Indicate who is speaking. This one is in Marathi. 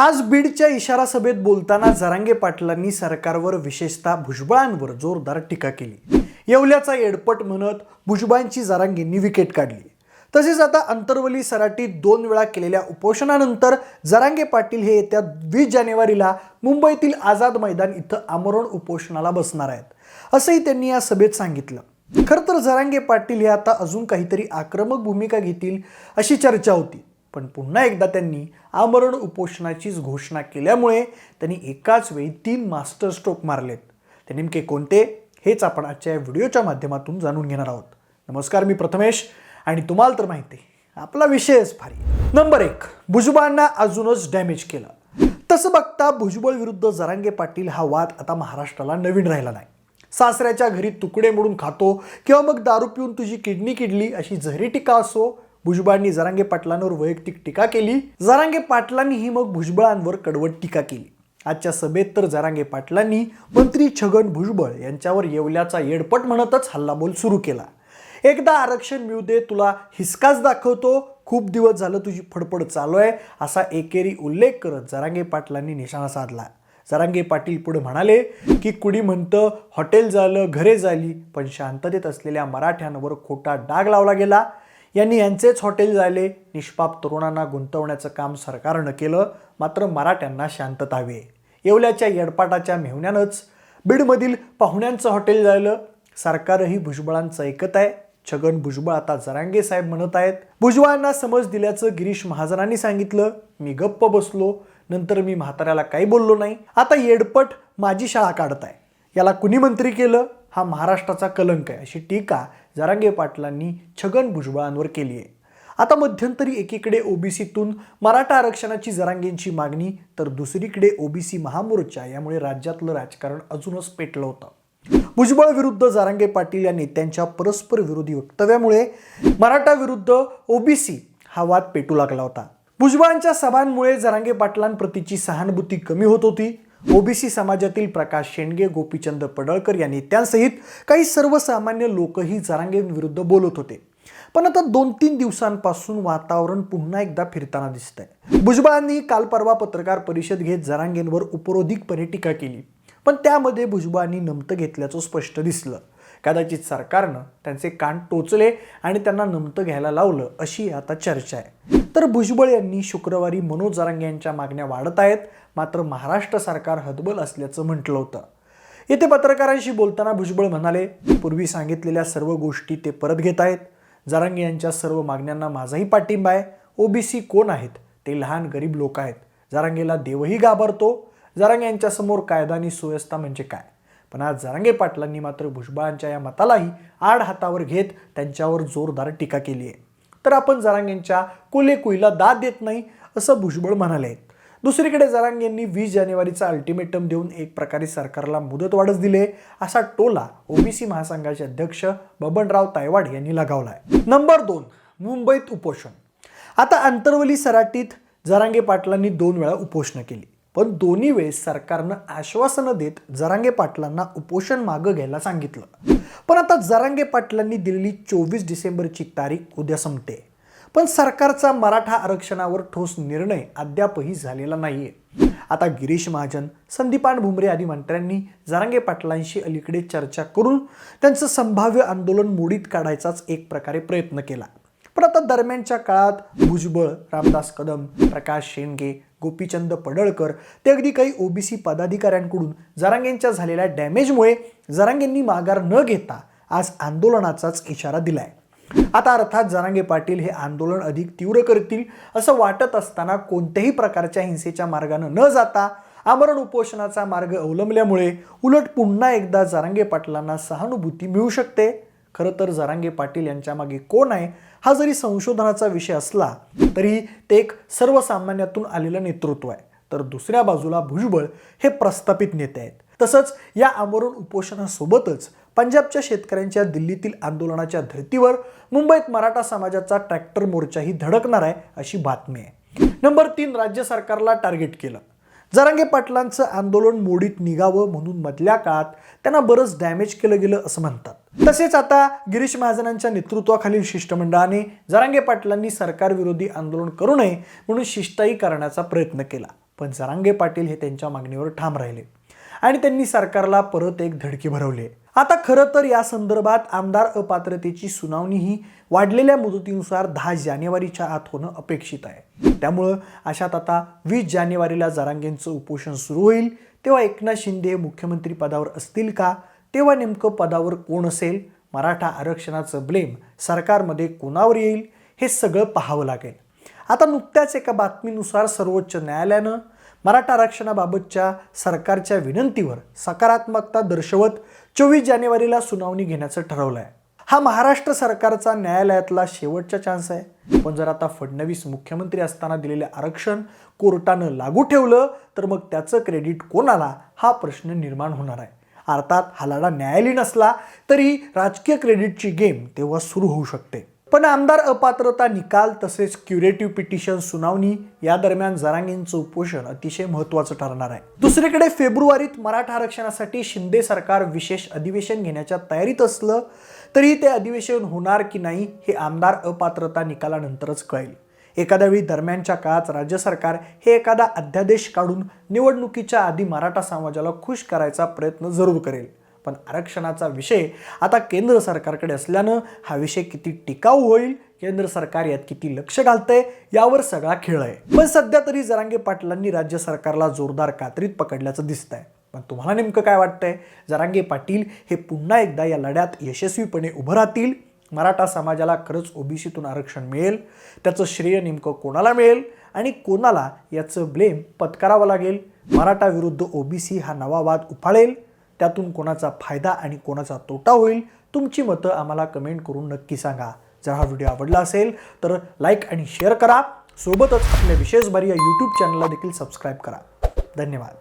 Speaker 1: आज बीडच्या इशारा सभेत बोलताना जरांगे पाटलांनी सरकारवर विशेषतः भुजबळांवर जोरदार टीका केली. येवल्याचा एडपट म्हणत भुजबळांची जरांगेंनी विकेट काढली. तसेच आता अंतरवली सराटीत दोन वेळा केलेल्या उपोषणानंतर जरांगे पाटील हे येत्या वीस जानेवारीला मुंबईतील आझाद मैदान इथं आमरण उपोषणाला बसणार आहेत. असंही त्यांनी या सभेत सांगितलं. खरं तर जरांगे पाटील हे आता अजून काहीतरी आक्रमक भूमिका घेतील अशी चर्चा होती. पण पुन्हा एकदा त्यांनी आमरण उपोषणाचीच घोषणा केल्यामुळे त्यांनी एकाच वेळी तीन मास्टर स्ट्रोक मारलेत. ते नेमके कोणते हेच आपण आजच्या या व्हिडिओच्या माध्यमातून जाणून घेणार आहोत. नमस्कार मी प्रथमेश आणि तुम्हाला तर माहिती आहे आपला विषयच भारी नंबर एक भुजबळांना अजूनच डॅमेज केलं. तसं बघता भुजबळ विरुद्ध जरांगे पाटील हा वाद आता महाराष्ट्राला नवीन राहिला नाही. सासऱ्याच्या घरी तुकडे मोडून खातो किंवा मग दारू पिऊन तुझी किडनी किडली अशी जहरी टीका असो भुजबळांनी जरांगे पाटलांवर वैयक्तिक टीका केली. जरांगे पाटलांनीही मग भुजबळांवर कडवट टीका केली. आजच्या सभेत तर जरांगे पाटलांनी मंत्री छगन भुजबळ यांच्यावर येवल्याचा येडपट म्हणतच हल्लाबोल सुरू केला. एकदा आरक्षण मिळू दे तुला हिसकाच दाखवतो. खूप दिवस झालं तुझी फडफड चालू आहे असा एकेरी उल्लेख करत जरांगे पाटलांनी निशाणा साधला. जरांगे पाटील पुढे म्हणाले की कुणी म्हणतं हॉटेल झालं घरे झाली पण शांततेत असलेल्या मराठ्यांवर खोटा डाग लावला गेला. यांनी यांचेच हॉटेल झाले. निष्पाप तरुणांना गुंतवण्याचं काम सरकारनं केलं मात्र मराठ्यांना शांतता हवी आहे. येवल्याच्या येडपाटाच्या मेहण्यानंच बीडमधील पाहुण्यांचं हॉटेल झालं. सरकारही भुजबळांचं ऐकत आहे. छगन भुजबळ आता जरांगे साहेब म्हणत आहेत. भुजबळांना समज दिल्याचं गिरीश महाजनांनी सांगितलं. मी गप्प बसलो. नंतर मी म्हाताऱ्याला काही बोललो नाही. आता येडपट माझी शाळा काढत आहे याला कुणी मंत्री केलं? हा महाराष्ट्राचा कलंक आहे. अशी टीका जरांगे पाटलांनी छगन भुजबळांवर केली आहे. आता मध्यंतरी एकीकडे ओबीसीतून मराठा आरक्षणाची जरांगेंची मागणी तर दुसरीकडे ओबीसी महामोर्चा यामुळे राज्यातलं राजकारण अजूनच पेटलं होतं. भुजबळ विरुद्ध जारांगे पाटील या नेत्यांच्या परस्पर विरोधी वक्तव्यामुळे मराठा विरुद्ध ओबीसी हा वाद पेटू लागला होता. भुजबळांच्या सभांमुळे जरांगे पाटलांप्रतीची सहानुभूती कमी होत होती. ओबीसी समाजातील प्रकाश शेंडगे गोपीचंद पडळकर यांनी त्यांसहित काही सर्वसामान्य लोकही जरांगेंविरुद्ध बोलत होते. पण आता दोन तीन दिवसांपासून वातावरण पुन्हा एकदा फिरताना दिसतंय. भुजबळांनी काल परवा पत्रकार परिषद घेत जरांगेंवर उपरोधिकपणे टीका केली. पण त्यामध्ये भुजबळांनी नमतं घेतल्याचं स्पष्ट दिसलं. कदाचित सरकारनं त्यांचे कान टोचले आणि त्यांना नमतं घ्यायला लावलं अशी आता चर्चा आहे. तर भुजबळ यांनी शुक्रवारी मनोज जरांगे यांच्या मागण्या वाढत आहेत मात्र महाराष्ट्र सरकार हतबल असल्याचं म्हटलं होतं. येथे पत्रकारांशी बोलताना भुजबळ म्हणाले पूर्वी सांगितलेल्या सर्व गोष्टी ते परत घेत आहेत. जरांगे यांच्या सर्व मागण्यांना माझाही पाठिंबा आहे. ओबीसी कोण आहेत? ते लहान गरीब लोक आहेत. जरांगेला देवही घाबरतो. जरांगे यांच्यासमोर कायदा आणि सुव्यवस्था म्हणजे काय? पण आज जरांगे पाटलांनी मात्र भुजबळांच्या या मतालाही आड हातावर घेत त्यांच्यावर जोरदार टीका केली आहे. तर आपण जरांगेंच्या कुले कुईला दाद देत नाही असं भुजबळ म्हणाले. आहेत दुसरीकडे जरांग यांनी वीस जानेवारीचा अल्टिमेटम देऊन एक प्रकारे सरकारला मुदतवाढच दिले असा टोला ओबीसी महासंघाचे अध्यक्ष बबनराव तायवाड यांनी लगावला आहे नंबर दोन मुंबईत उपोषण. आता अंतरवली सराटीत जरांगे पाटलांनी दोन वेळा उपोषणं केली. पण दोन्ही वेळेस सरकारनं आश्वासनं देत जरांगे पाटलांना उपोषण मागं घ्यायला सांगितलं. पण आता जरांगे पाटलांनी दिलेली चोवीस डिसेंबरची तारीख उद्या संपते. पण सरकारचा मराठा आरक्षणावर ठोस निर्णय अद्यापही झालेला नाहीये. आता गिरीश महाजन संदीपान भुमरे आदी मंत्र्यांनी जरांगे पाटलांशी अलीकडे चर्चा करून त्यांचं संभाव्य आंदोलन मोडीत काढायचाच एक प्रकारे प्रयत्न केला. पण आता दरम्यानच्या काळात भुजबळ रामदास कदम प्रकाश शेंडगे गोपीचंद पडळकर ते अगदी काही ओबीसी पदाधिकाऱ्यांकडून जरांगेंच्या झालेल्या डॅमेजमुळे जरांगेंनी माघार न घेता आज आंदोलनाचाच इशारा दिलाय. आता अर्थात जरांगे पाटील हे आंदोलन अधिक तीव्र करतील असं वाटत असताना कोणत्याही प्रकारच्या हिंसेच्या मार्गानं न जाता आमरण उपोषणाचा मार्ग अवलंबल्यामुळे उलट पुन्हा एकदा जरांगे पाटलांना सहानुभूती मिळू शकते. खरं तर जरांगे पाटील यांच्या मागे कोण आहे? हा जरी संशोधनाचा विषय असला तरी ते एक सर्वसामान्यातून आलेलं नेतृत्व आहे. तर दुसऱ्या बाजूला भुजबळ हे प्रस्थापित नेते आहेत. तसंच या आमरण उपोषणासोबतच पंजाबच्या शेतकऱ्यांच्या दिल्लीतील आंदोलनाच्या धर्तीवर मुंबईत मराठा समाजाचा ट्रॅक्टर मोर्चाही धडकणार आहे अशी बातमी आहे. नंबर तीन राज्य सरकारला टार्गेट केलं. जरांगे पाटलांचं आंदोलन मोडीत निघावं म्हणून मधल्या काळात त्यांना बरंच डॅमेज केलं गेलं असं म्हणतात. तसेच आता गिरीश महाजनांच्या नेतृत्वाखालील शिष्टमंडळाने जरांगे पाटलांनी सरकारविरोधी आंदोलन करू नये म्हणून शिष्टाई करण्याचा प्रयत्न केला. पण जरांगे पाटील हे त्यांच्या मागणीवर ठाम राहिले आणि त्यांनी सरकारला परत एक धडकी भरवली. आता खरं तर या संदर्भात आमदार अपात्रतेची सुनावणी ही वाढलेल्या मुदतीनुसार दहा जानेवारीच्या आत होणं अपेक्षित आहे. त्यामुळं अशात आता वीस जानेवारीला जरांगेंचं उपोषण सुरू होईल. तेव्हा एकनाथ शिंदे हे मुख्यमंत्री पदावर असतील का? तेव्हा नेमकं पदावर कोण असेल? मराठा आरक्षणाचं ब्लेम सरकारमध्ये कोणावर येईल? हे सगळं पाहावं लागेल. आता नुकत्याच एका बातमीनुसार सर्वोच्च न्यायालयानं मराठा आरक्षणाबाबतच्या सरकारच्या विनंतीवर सकारात्मकता दर्शवत चोवीस जानेवारीला सुनावणी घेण्याचं ठरवलं आहे हा महाराष्ट्र सरकारचा न्यायालयातला शेवटचा चान्स आहे. पण जर आता फडणवीस मुख्यमंत्री असताना दिलेले आरक्षण कोर्टानं लागू ठेवलं तर मग त्याचं क्रेडिट कोणाला? हा प्रश्न निर्माण होणार आहे. अर्थात हालाडा लढा न्यायालयीन असला तरी राजकीय क्रेडिटची गेम तेव्हा सुरू होऊ शकते. पण आमदार अपात्रता निकाल तसेच क्युरेटिव्ह पिटिशन सुनावणी या दरम्यान जरांगींचं उपोषण अतिशय महत्त्वाचं ठरणार आहे. दुसरीकडे फेब्रुवारीत मराठा आरक्षणासाठी शिंदे सरकार विशेष अधिवेशन घेण्याच्या तयारीत असलं तरी ते अधिवेशन होणार की नाही हे आमदार अपात्रता निकालानंतरच कळेल. एखाद्या वेळी दरम्यानच्या काळात राज्य सरकार हे एखादा अध्यादेश काढून निवडणुकीच्या आधी मराठा समाजाला खुश करायचा प्रयत्न जरूर करेल. पण आरक्षणाचा विषय आता केंद्र सरकारकडे असल्यानं हा विषय किती टिकाऊ होईल केंद्र सरकार यात किती लक्ष घालतंय यावर सगळा खेळ आहे. पण सध्या तरी जरांगे पाटलांनी राज्य सरकारला जोरदार कात्रीत पकडल्याचं दिसतंय. पण तुम्हाला नेमकं काय वाटतंय? जरांगे पाटील हे पुन्हा एकदा या लढ्यात यशस्वीपणे उभं राहतील? मराठा समाजाला खरंच ओबीसीतून आरक्षण मिळेल त्याचं श्रेय नेमकं कोणाला मिळेल आणि कोणाला याचं ब्लेम पत्करावं लागेल? मराठा विरुद्ध ओबीसी हा नवा वाद उफाळेल त्यातून कोणाचा फायदा आणि कोणाचा तोटा होईल? तुमची मतं आम्हाला कमेंट करून नक्की सांगा. जर हा व्हिडिओ आवडला असेल तर लाईक आणि शेअर करा. सोबतच आपल्या विशेष बारी या यूट्यूब चॅनलला देखील सबस्क्राईब करा. धन्यवाद.